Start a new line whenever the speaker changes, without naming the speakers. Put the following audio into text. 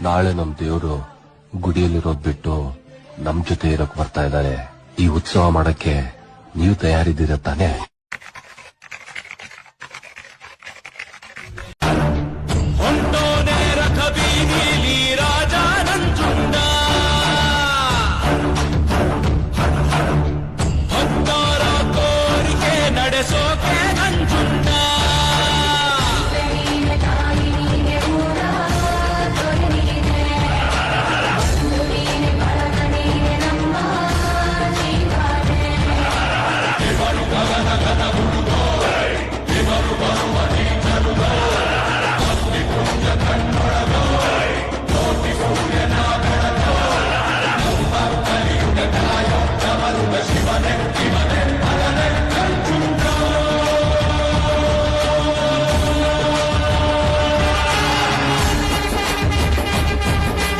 ನಾಳೆ ನಮ್ ದೇವ್ರು ಗುಡಿಯಲ್ಲಿರೋದ್ ಬಿಟ್ಟು ನಮ್ ಜೊತೆ ಇರೋಕ್ ಬರ್ತಾ ಇದ್ದಾರೆ ಈ ಉತ್ಸವ ಮಾಡಕ್ಕೆ ನೀವು ತಯಾರಿದ್ದೀರ ತಾನೆ?